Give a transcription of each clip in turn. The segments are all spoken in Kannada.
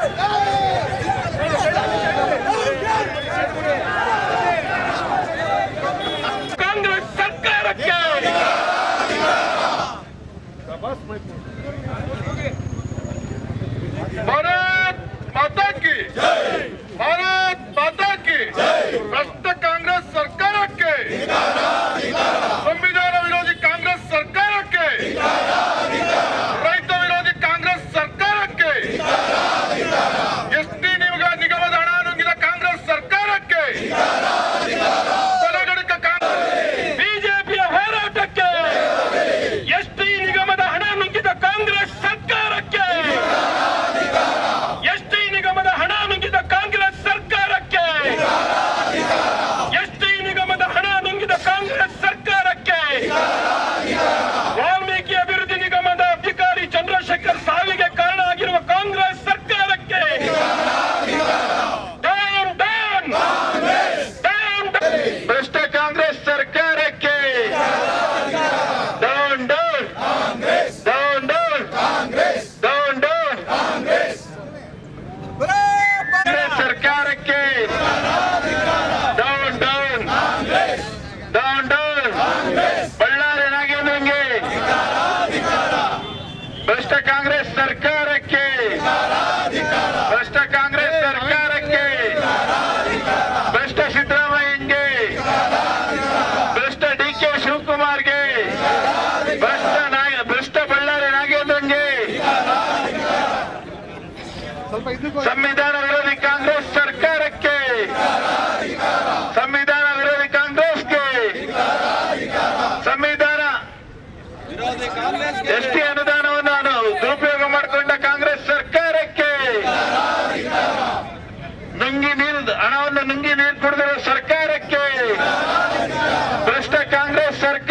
Hey! Hey! ಸಂವಿಧಾನ ವಿರೋಧಿ ಕಾಂಗ್ರೆಸ್ ಸರ್ಕಾರಕ್ಕೆ. ಸಂವಿಧಾನ ವಿರೋಧಿ ಕಾಂಗ್ರೆಸ್ಗೆ. ಸಂವಿಧಾನ ಎಸ್ಟಿ ಅನುದಾನವನ್ನು ನಾನು ದುರುಪಯೋಗ ಮಾಡಿಕೊಂಡ ಕಾಂಗ್ರೆಸ್ ಸರ್ಕಾರಕ್ಕೆ. ನುಂಗಿ ನೀರು, ಹಣವನ್ನು ನುಂಗಿ ನೀರು ಕುಡಿದಿರುವ ಸರ್ಕಾರಕ್ಕೆ. ಭ್ರಷ್ಟ ಕಾಂಗ್ರೆಸ್ ಸರ್ಕಾರ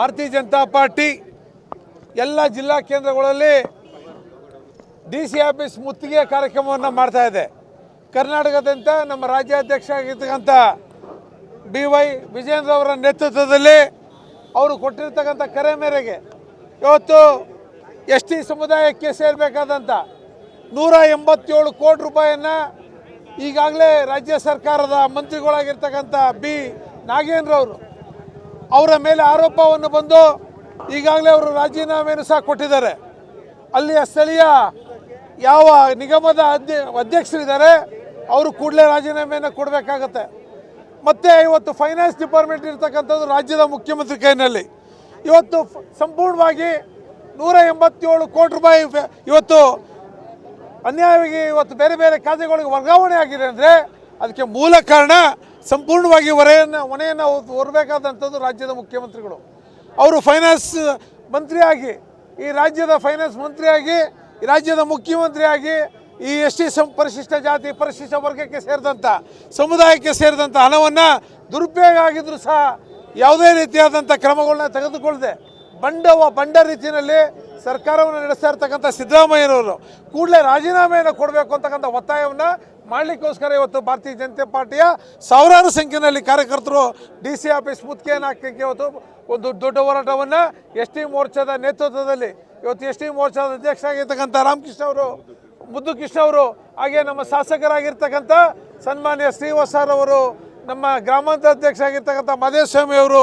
ಭಾರತೀಯ ಜನತಾ ಪಾರ್ಟಿ ಎಲ್ಲ ಜಿಲ್ಲಾ ಕೇಂದ್ರಗಳಲ್ಲಿ ಡಿ ಸಿ ಆಫೀಸ್ ಮುತ್ತಿಗೆ ಕಾರ್ಯಕ್ರಮವನ್ನು ಮಾಡ್ತಾ ಇದೆ. ಕರ್ನಾಟಕದಂತ ನಮ್ಮ ರಾಜ್ಯಾಧ್ಯಕ್ಷ ಆಗಿರ್ತಕ್ಕಂಥ ಬಿ ವೈ ವಿಜೇಂದ್ರ ಅವರ ನೇತೃತ್ವದಲ್ಲಿ ಅವರು ಕೊಟ್ಟಿರ್ತಕ್ಕಂಥ ಕರೆ ಮೇರೆಗೆ ಇವತ್ತು ಎಸ್ ಟಿ ಸಮುದಾಯಕ್ಕೆ ಸೇರಬೇಕಾದಂಥ ನೂರ ಎಂಬತ್ತೇಳು ಕೋಟಿ ರೂಪಾಯಿಯನ್ನು ಈಗಾಗಲೇ ರಾಜ್ಯ ಸರ್ಕಾರದ ಮಂತ್ರಿಗಳಾಗಿರ್ತಕ್ಕಂಥ ಬಿ ನಾಗೇಂದ್ರ ಅವರು ಅವರ ಮೇಲೆ ಆರೋಪವನ್ನು ಬಂದು ಈಗಾಗಲೇ ಅವರು ರಾಜೀನಾಮೆಯನ್ನು ಸಹ ಕೊಟ್ಟಿದ್ದಾರೆ. ಅಲ್ಲಿಯ ಸ್ಥಳೀಯ ಯಾವ ನಿಗಮದ ಅಧ್ಯ, ಅಧ್ಯಕ್ಷರಿದ್ದಾರೆ, ಅವರು ಕೂಡಲೇ ರಾಜೀನಾಮೆಯನ್ನು ಕೊಡಬೇಕಾಗತ್ತೆ. ಮತ್ತು ಇವತ್ತು ಫೈನಾನ್ಸ್ ಡಿಪಾರ್ಟ್ಮೆಂಟ್ ಇರ್ತಕ್ಕಂಥದ್ದು ರಾಜ್ಯದ ಮುಖ್ಯಮಂತ್ರಿ ಕೈನಲ್ಲಿ ಇವತ್ತು ಸಂಪೂರ್ಣವಾಗಿ ನೂರ ಎಂಬತ್ತೇಳು ಕೋಟಿ ರೂಪಾಯಿ ಇವತ್ತು ಅನ್ಯಾಯವಾಗಿ ಇವತ್ತು ಬೇರೆ ಬೇರೆ ಖಾತೆಗಳಿಗೆ ವರ್ಗಾವಣೆ ಆಗಿದೆ ಅಂದರೆ ಅದಕ್ಕೆ ಮೂಲ ಕಾರಣ ಸಂಪೂರ್ಣವಾಗಿ ಹೊರೆಯನ್ನು, ಹೊಣೆಯನ್ನು ಹೊರಬೇಕಾದಂಥದ್ದು ರಾಜ್ಯದ ಮುಖ್ಯಮಂತ್ರಿಗಳು. ಅವರು ಫೈನಾನ್ಸ್ ಮಂತ್ರಿಯಾಗಿ, ಈ ರಾಜ್ಯದ ಫೈನಾನ್ಸ್ ಮಂತ್ರಿಯಾಗಿ ರಾಜ್ಯದ ಮುಖ್ಯಮಂತ್ರಿಯಾಗಿ, ಈ ಎಸ್ ಟಿ ಸಂ ಪರಿಶಿಷ್ಟ ಜಾತಿ ಪರಿಶಿಷ್ಟ ವರ್ಗಕ್ಕೆ ಸೇರಿದಂಥ, ಸಮುದಾಯಕ್ಕೆ ಸೇರಿದಂಥ ಹಣವನ್ನು ದುರುಪಯೋಗ ಆಗಿದ್ರು ಸಹ ಯಾವುದೇ ರೀತಿಯಾದಂಥ ಕ್ರಮಗಳನ್ನ ತೆಗೆದುಕೊಳ್ಳದೆ, ಬಂಡವ ಬಂಡ ರೀತಿಯಲ್ಲಿ ಸರ್ಕಾರವನ್ನು ನಡೆಸ್ತಾ ಇರ್ತಕ್ಕಂಥ ಸಿದ್ದರಾಮಯ್ಯನವರು ಕೂಡಲೇ ರಾಜೀನಾಮೆಯನ್ನು ಕೊಡಬೇಕು ಅಂತಕ್ಕಂಥ ಒತ್ತಾಯವನ್ನು ಮಾಡಲಿಕ್ಕೋಸ್ಕರ ಇವತ್ತು ಭಾರತೀಯ ಜನತಾ ಪಾರ್ಟಿಯ ಸಾವಿರಾರು ಸಂಖ್ಯೆಯಲ್ಲಿ ಕಾರ್ಯಕರ್ತರು ಡಿ ಸಿ ಆಫೀಸ್ ಮುತ್ಕೆಯನ್ನು ಹಾಕಲಿಕ್ಕೆ ಇವತ್ತು ಒಂದು ದೊಡ್ಡ ಹೋರಾಟವನ್ನು ಎಸ್ ಟಿ ಮೋರ್ಚಾದ ನೇತೃತ್ವದಲ್ಲಿ ಇವತ್ತು ಎಸ್ ಟಿ ಮೋರ್ಚಾದ ಅಧ್ಯಕ್ಷ ಆಗಿರ್ತಕ್ಕಂಥ ರಾಮಕೃಷ್ಣ ಅವರು ಮುದ್ದು ಕೃಷ್ಣ ಅವರು, ಹಾಗೆ ನಮ್ಮ ಶಾಸಕರಾಗಿರ್ತಕ್ಕಂಥ ಸನ್ಮಾನ್ಯ ಶ್ರೀವತ್ಸರ್ ಅವರು, ನಮ್ಮ ಗ್ರಾಮಾಂತರ ಅಧ್ಯಕ್ಷ ಆಗಿರ್ತಕ್ಕಂಥ ಮಾದೇಶ್ವಾಮಿ ಅವರು,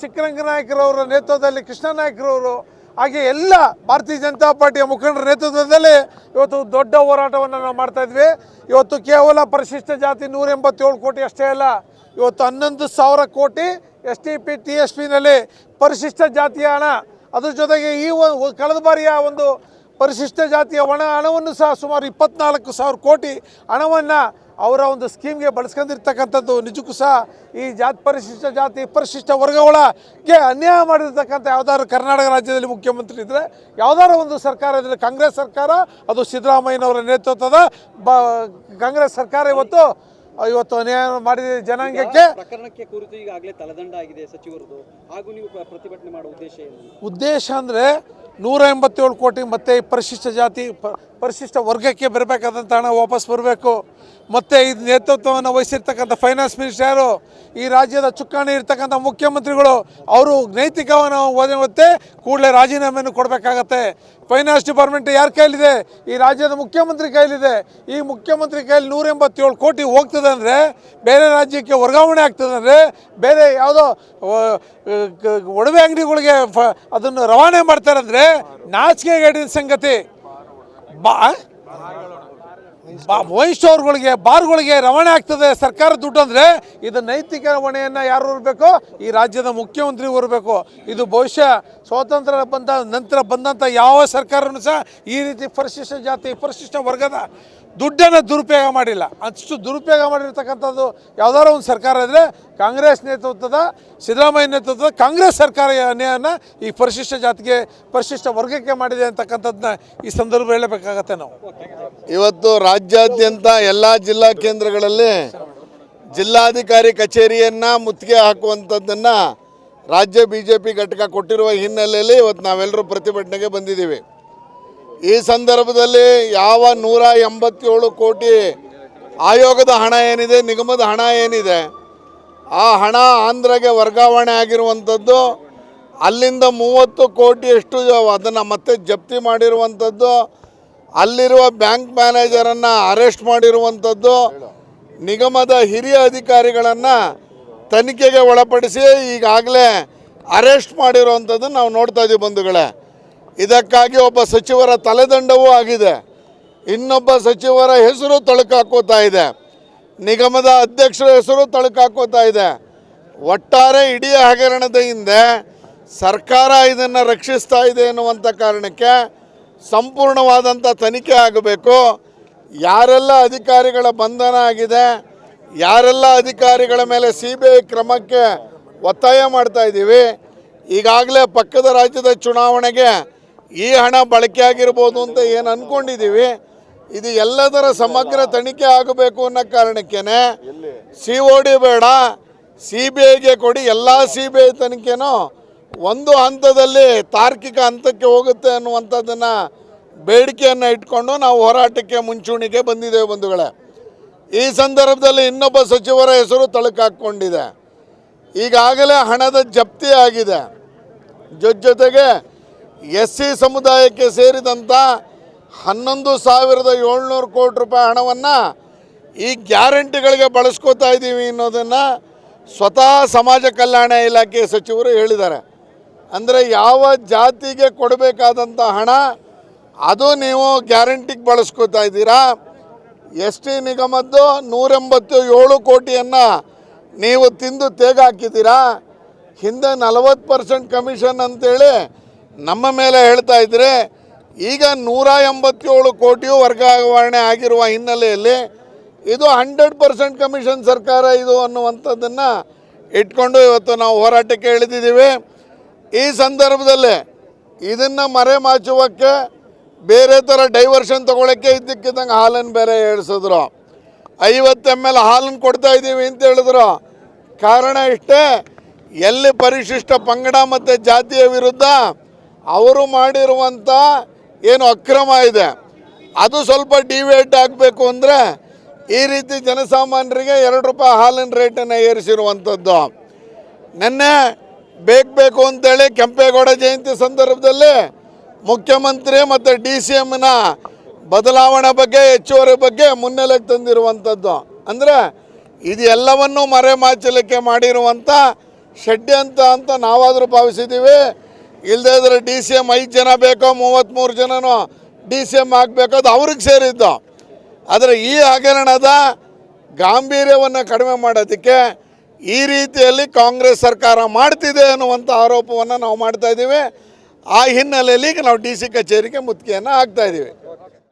ಚಿಕ್ಕರಂಗನಾಯಕರವರ ನೇತೃತ್ವದಲ್ಲಿ ಕೃಷ್ಣ ನಾಯಕರವರು ಹಾಗೆ ಎಲ್ಲ ಭಾರತೀಯ ಜನತಾ ಪಾರ್ಟಿಯ ಮುಖಂಡರ ನೇತೃತ್ವದಲ್ಲಿ ಇವತ್ತು ದೊಡ್ಡ ಹೋರಾಟವನ್ನು ನಾವು ಮಾಡ್ತಾ ಇದ್ವಿ. ಇವತ್ತು ಕೇವಲ ಪರಿಶಿಷ್ಟ ಜಾತಿ ನೂರ ಎಂಬತ್ತೇಳು ಕೋಟಿ ಅಷ್ಟೇ ಅಲ್ಲ, ಇವತ್ತು ಹನ್ನೊಂದು ಸಾವಿರ ಕೋಟಿ S T P, T S ಪಿನಲ್ಲಿ ಪರಿಶಿಷ್ಟ ಜಾತಿಯ ಹಣ. ಅದ್ರ ಜೊತೆಗೆ ಈ ಒಂದು ಕಳೆದ ಬಾರಿಯ ಒಂದು ಪರಿಶಿಷ್ಟ ಜಾತಿಯ ಒಣ ಹಣವನ್ನು ಸಹ ಸುಮಾರು ಇಪ್ಪತ್ನಾಲ್ಕು ಸಾವಿರ ಕೋಟಿ ಹಣವನ್ನು ಅವರ ಒಂದು ಸ್ಕೀಮ್ಗೆ ಬಳಸ್ಕೊಂಡಿರ್ತಕ್ಕಂಥದ್ದು ನಿಜಕ್ಕೂ ಸಹ ಈ ಜಾತಿ ಪರಿಶಿಷ್ಟ ಜಾತಿ ಪರಿಶಿಷ್ಟ ವರ್ಗಗಳಿಗೆ ಅನ್ಯಾಯ ಮಾಡಿರ್ತಕ್ಕಂಥ ಯಾವ್ದಾದ್ರು ಕರ್ನಾಟಕ ರಾಜ್ಯದಲ್ಲಿ ಮುಖ್ಯಮಂತ್ರಿ ಇದ್ದರೆ ಯಾವುದಾದ್ರು ಒಂದು ಸರ್ಕಾರ ಇದ್ದರೆ ಕಾಂಗ್ರೆಸ್ ಸರ್ಕಾರ, ಅದು ಸಿದ್ದರಾಮಯ್ಯನವರ ನೇತೃತ್ವದ ಬ, ಕಾಂಗ್ರೆಸ್ ಸರ್ಕಾರ ಇವತ್ತು ಇವತ್ತು ಅನ್ಯಾಯ ಮಾಡಿದ ಜನಾಂಗಕ್ಕೆ ಪ್ರಕರಣಕ್ಕೆ ಕುರಿತು ಈಗಾಗಲೇ ತಲೆದಂಡ ಆಗಿದೆ ಸಚಿವರದು. ಹಾಗೂ ನೀವು ಪ್ರತಿಭಟನೆ ಮಾಡುವ ಉದ್ದೇಶ ಏನು? ಉದ್ದೇಶ ಅಂದರೆ ನೂರ ಎಂಬತ್ತೇಳು ಕೋಟಿ ಮತ್ತೆ ಈ ಪರಿಶಿಷ್ಟ ಜಾತಿ ಪರಿಶಿಷ್ಟ ವರ್ಗಕ್ಕೆ ಬರಬೇಕಾದಂಥ ಹಣ ವಾಪಸ್ ಬರಬೇಕು. ಮತ್ತು ಇದು ನೇತೃತ್ವವನ್ನು ವಹಿಸಿರ್ತಕ್ಕಂಥ ಫೈನಾನ್ಸ್ ಮಿನಿಸ್ಟರು ಈ ರಾಜ್ಯದ ಚುಕ್ಕಾಣಿ ಇರ್ತಕ್ಕಂಥ ಮುಖ್ಯಮಂತ್ರಿಗಳು. ಅವರು ನೈತಿಕವನ್ನು ಒತ್ತೆ ಕೂಡಲೇ ರಾಜೀನಾಮೆಯನ್ನು ಕೊಡಬೇಕಾಗತ್ತೆ. ಫೈನಾನ್ಸ್ ಡಿಪಾರ್ಟ್ಮೆಂಟ್ ಯಾರ ಕೈಲಿದೆ ಈ ರಾಜ್ಯದ ಮುಖ್ಯಮಂತ್ರಿ ಕೈಲಿದೆ ಈ ಮುಖ್ಯಮಂತ್ರಿ ಕೈಲಿ ನೂರ ಕೋಟಿ ಹೋಗ್ತದೆ ಅಂದರೆ ಬೇರೆ ರಾಜ್ಯಕ್ಕೆ ವರ್ಗಾವಣೆ ಆಗ್ತದೆ ಅಂದರೆ ಬೇರೆ ಯಾವುದೋ ಒಡವೆ ಅಂಗಡಿಗಳಿಗೆ ಅದನ್ನು ರವಾನೆ ಮಾಡ್ತಾರೆ ಅಂದರೆ ನಾಚಿಕೆಗೇಡಿನ ಸಂಗತಿ. ಬಾ ವೈನ್ ಸ್ಟೋರ್ಗಳಿಗೆ ಬಾರ್ಗಳಿಗೆ ರವಾನೆ ಆಗ್ತದೆ ಸರ್ಕಾರ ದುಡ್ಡು ಅಂದರೆ ಇದು ನೈತಿಕ ಹೊಣೆಯನ್ನು ಯಾರು ಹೊರಬೇಕು? ಈ ರಾಜ್ಯದ ಮುಖ್ಯಮಂತ್ರಿ ಹೊರಬೇಕು. ಇದು ಬಹುಶಃ ಸ್ವಾತಂತ್ರ್ಯ ಬಂದ ನಂತರ ಬಂದಂಥ ಯಾವ ಸರ್ಕಾರನೂ ಸಹ ಈ ರೀತಿ ಪರಿಶಿಷ್ಟ ಜಾತಿ, ಪರಿಶಿಷ್ಟ ವರ್ಗದ ದುಡ್ಡನ್ನು ದುರುಪಯೋಗ ಮಾಡಿಲ್ಲ. ಅಷ್ಟು ದುರುಪಯೋಗ ಮಾಡಿರ್ತಕ್ಕಂಥದ್ದು ಯಾವುದಾದ್ರು ಒಂದು ಸರ್ಕಾರ ಇದ್ದರೆ ಕಾಂಗ್ರೆಸ್ ನೇತೃತ್ವದ, ಸಿದ್ದರಾಮಯ್ಯ ನೇತೃತ್ವದ ಕಾಂಗ್ರೆಸ್ ಸರ್ಕಾರ ಅನ್ಯಾಯನ ಈ ಪರಿಶಿಷ್ಟ ಜಾತಿಗೆ, ಪರಿಶಿಷ್ಟ ವರ್ಗಕ್ಕೆ ಮಾಡಿದೆ ಅಂತಕ್ಕಂಥದ್ದನ್ನ ಈ ಸಂದರ್ಭ ಹೇಳಬೇಕಾಗತ್ತೆ ನಾವು. ಇವತ್ತು ರಾಜ್ಯಾದ್ಯಂತ ಎಲ್ಲ ಜಿಲ್ಲಾ ಕೇಂದ್ರಗಳಲ್ಲಿ ಜಿಲ್ಲಾಧಿಕಾರಿ ಕಚೇರಿಯನ್ನು ಮುತ್ತಿಗೆ ಹಾಕುವಂಥದ್ದನ್ನು ರಾಜ್ಯ ಬಿ ಜೆ ಪಿ ಘಟಕ ಕೊಟ್ಟಿರುವ ಹಿನ್ನೆಲೆಯಲ್ಲಿ ಇವತ್ತು ನಾವೆಲ್ಲರೂ ಪ್ರತಿಭಟನೆಗೆ ಬಂದಿದ್ದೀವಿ. ಈ ಸಂದರ್ಭದಲ್ಲಿ ಯಾವ ನೂರ ಎಂಬತ್ತೇಳು ಕೋಟಿ ಆಯೋಗದ ಹಣ ಏನಿದೆ, ನಿಗಮದ ಹಣ ಏನಿದೆ, ಆ ಹಣ ಆಂಧ್ರಗೆ ವರ್ಗಾವಣೆ ಆಗಿರುವಂಥದ್ದು, ಅಲ್ಲಿಂದ ಮೂವತ್ತು ಕೋಟಿಯಷ್ಟು ಅದನ್ನು ಮತ್ತೆ ಜಪ್ತಿ ಮಾಡಿರುವಂಥದ್ದು, ಅಲ್ಲಿರುವ ಬ್ಯಾಂಕ್ ಮ್ಯಾನೇಜರನ್ನು ಅರೆಸ್ಟ್ ಮಾಡಿರುವಂಥದ್ದು, ನಿಗಮದ ಹಿರಿಯ ಅಧಿಕಾರಿಗಳನ್ನು ತನಿಖೆಗೆ ಒಳಪಡಿಸಿ ಈಗಾಗಲೇ ಅರೆಸ್ಟ್ ಮಾಡಿರುವಂಥದ್ದು ನಾವು ನೋಡ್ತಾ ಇದ್ದೀವಿ ಬಂಧುಗಳೇ. ಇದಕ್ಕಾಗಿ ಒಬ್ಬ ಸಚಿವರ ತಲೆದಂಡವೂ ಆಗಿದೆ. ಇನ್ನೊಬ್ಬ ಸಚಿವರ ಹೆಸರು ತಳುಕಾಕೋತಾ ಇದೆ. ನಿಗಮದ ಅಧ್ಯಕ್ಷರ ಹೆಸರು ತಳುಕಾಕೋತಾ ಇದೆ. ಒಟ್ಟಾರೆ ಇಡೀ ಹಗರಣದ ಹಿಂದೆ ಸರ್ಕಾರ ಇದನ್ನು ರಕ್ಷಿಸ್ತಾ ಇದೆ ಎನ್ನುವಂಥ ಕಾರಣಕ್ಕೆ ಸಂಪೂರ್ಣವಾದಂಥ ತನಿಖೆ ಆಗಬೇಕು. ಯಾರೆಲ್ಲ ಅಧಿಕಾರಿಗಳ ಬಂಧನ ಆಗಿದೆ, ಯಾರೆಲ್ಲ ಅಧಿಕಾರಿಗಳ ಮೇಲೆ ಸಿ ಬಿ ಐ ಕ್ರಮಕ್ಕೆ ಒತ್ತಾಯ ಮಾಡ್ತಾ ಇದ್ದೀವಿ, ಈಗಾಗಲೇ ಪಕ್ಕದ ರಾಜ್ಯದ ಚುನಾವಣೆಗೆ ಈ ಹಣ ಬಳಕೆ ಆಗಿರ್ಬೋದು ಅಂತ ಏನು ಅಂದ್ಕೊಂಡಿದ್ದೀವಿ ಇದು ಎಲ್ಲದರ ಸಮಗ್ರ ತನಿಖೆ ಆಗಬೇಕು ಅನ್ನೋ ಕಾರಣಕ್ಕೇನೆ ಸಿ ಒ ಡಿ ಬೇಡ ಸಿ ಬಿ ಐಗೆ ಕೊಡಿ ಎಲ್ಲ ಸಿ ಬಿ ಐ ತನಿಖೆನೂ ಒಂದು ಹಂತದಲ್ಲಿ ತಾರ್ಕಿಕ ಹಂತಕ್ಕೆ ಹೋಗುತ್ತೆ ಅನ್ನುವಂಥದ್ದನ್ನು ಬೇಡಿಕೆಯನ್ನು ಇಟ್ಕೊಂಡು ನಾವು ಹೋರಾಟಕ್ಕೆ ಮುಂಚೂಣಿಗೆ ಬಂದಿದ್ದೇವೆ ಬಂಧುಗಳೇ. ಈ ಸಂದರ್ಭದಲ್ಲಿ ಇನ್ನೊಬ್ಬ ಸಚಿವರ ಹೆಸರು ತಳಕಾಕೊಂಡಿದೆ ಈಗಾಗಲೇ ಹಣದ ಜಪ್ತಿ ಆಗಿದೆ. ಜೊತೆ ಜೊತೆಗೆ ಎಸ್ ಸಿ ಸಮುದಾಯಕ್ಕೆ ಸೇರಿದಂಥ ಹನ್ನೊಂದು ಸಾವಿರದ ಏಳ್ನೂರು ಕೋಟಿ ರೂಪಾಯಿ ಹಣವನ್ನು ಈ ಗ್ಯಾರಂಟಿಗಳಿಗೆ ಬಳಸ್ಕೋತಾ ಇದ್ದೀವಿ ಅನ್ನೋದನ್ನು ಸ್ವತಃ ಸಮಾಜ ಕಲ್ಯಾಣ ಇಲಾಖೆ ಸಚಿವರು ಹೇಳಿದ್ದಾರೆ. ಅಂದರೆ ಯಾವ ಜಾತಿಗೆ ಕೊಡಬೇಕಾದಂಥ ಹಣ ಅದು ನೀವು ಗ್ಯಾರಂಟಿಗೆ ಬಳಸ್ಕೋತಾ ಇದ್ದೀರಾ? ಎಸ್ ಟಿ ನಿಗಮದ್ದು ನೂರೆಂಬತ್ತು ಏಳು ಕೋಟಿಯನ್ನು ನೀವು ತಿಂದು ತೇಗಾಕಿದ್ದೀರಾ ಹಿಂದೆ ನಲವತ್ತು ಪರ್ಸೆಂಟ್ ಕಮಿಷನ್ ಅಂತೇಳಿ ನಮ್ಮ ಮೇಲೆ ಹೇಳ್ತಾ ಇದ್ರೆ, ಈಗ ನೂರ ಎಂಬತ್ತೇಳು ಕೋಟಿಯು ವರ್ಗಾವಣೆ ಆಗಿರುವ ಹಿನ್ನೆಲೆಯಲ್ಲಿ ಇದು ಹಂಡ್ರೆಡ್ ಪರ್ಸೆಂಟ್ ಕಮಿಷನ್ ಸರ್ಕಾರ ಇದು ಅನ್ನುವಂಥದ್ದನ್ನು ಇಟ್ಕೊಂಡು ಇವತ್ತು ನಾವು ಹೋರಾಟಕ್ಕೆ ಇಳಿದಿದ್ದೀವಿ. ಈ ಸಂದರ್ಭದಲ್ಲಿ ಇದನ್ನು ಮರೆಮಾಚುವಕ್ಕೆ ಬೇರೆ ಥರ ಡೈವರ್ಷನ್ ತೊಗೊಳಕ್ಕೆ ಇದ್ದಕ್ಕಿದ್ದಂಗೆ ಹಾಲನ್ನು ಬೇರೆ ಏಳ್ಸಿದ್ರು ಐವತ್ತು ಎಂ ಎಲ್ ಹಾಲನ್ನು ಕೊಡ್ತಾ ಇದ್ದೀವಿ ಅಂತ ಹೇಳಿದ್ರು. ಕಾರಣ ಇಷ್ಟೇ, ಎಲ್ಲಿ ಪರಿಶಿಷ್ಟ ಪಂಗಡ ಮತ್ತು ಜಾತಿಯ ವಿರುದ್ಧ ಅವರು ಮಾಡಿರುವಂಥ ಏನು ಅಕ್ರಮ ಇದೆ, ಅದು ಸ್ವಲ್ಪ ಡಿವೇಟ್ ಆಗಬೇಕು ಅಂದರೆ ಈ ರೀತಿ ಜನಸಾಮಾನ್ಯರಿಗೆ ಎರಡು ರೂಪಾಯಿ ಹಾಲಿನ ರೇಟನ್ನು ಏರಿಸಿರುವಂಥದ್ದು ನಿನ್ನೆ ಬೇಕು ಬೇಕು ಅಂತೇಳಿ ಕೆಂಪೇಗೌಡ ಜಯಂತಿ ಸಂದರ್ಭದಲ್ಲಿ ಮುಖ್ಯಮಂತ್ರಿ ಮತ್ತು ಡಿ ಸಿ ಎಮ್ನ ಬದಲಾವಣೆ ಬಗ್ಗೆ, ಹೆಚ್ಚುವರಿ ಬಗ್ಗೆ ಮುನ್ನೆಲೆಗೆ ತಂದಿರುವಂಥದ್ದು ಅಂದರೆ ಇದು ಎಲ್ಲವನ್ನೂ ಮರೆಮಾಚಲಿಕ್ಕೆ ಮಾಡಿರುವಂಥ ಷಡ್ಯಂತ ಅಂತ ನಾವಾದರೂ ಭಾವಿಸಿದ್ದೀವಿ. ಇಲ್ಲದೇ ಇದ್ರೆ ಡಿ ಸಿ ಎಂ ಐದು ಜನ ಬೇಕೋ ಮೂವತ್ತ್ಮೂರು ಜನನು ಡಿ ಸಿ ಎಂ ಆಗಬೇಕೋ ಅದು ಅವ್ರಿಗೆ ಸೇರಿದ್ದು. ಆದರೆ ಈ ಹಗರಣದ ಗಾಂಭೀರ್ಯವನ್ನು ಕಡಿಮೆ ಮಾಡೋದಕ್ಕೆ ಈ ರೀತಿಯಲ್ಲಿ ಕಾಂಗ್ರೆಸ್ ಸರ್ಕಾರ ಮಾಡ್ತಿದೆ ಅನ್ನುವಂಥ ಆರೋಪವನ್ನು ನಾವು ಮಾಡ್ತಾ ಇದ್ದೀವಿ. ಆ ಹಿನ್ನೆಲೆಯಲ್ಲಿ ಈಗ ನಾವು ಡಿ ಸಿ ಕಚೇರಿಗೆ ಮುತ್ತಿಗೆಯನ್ನು ಹಾಕ್ತಾ ಇದ್ದೀವಿ.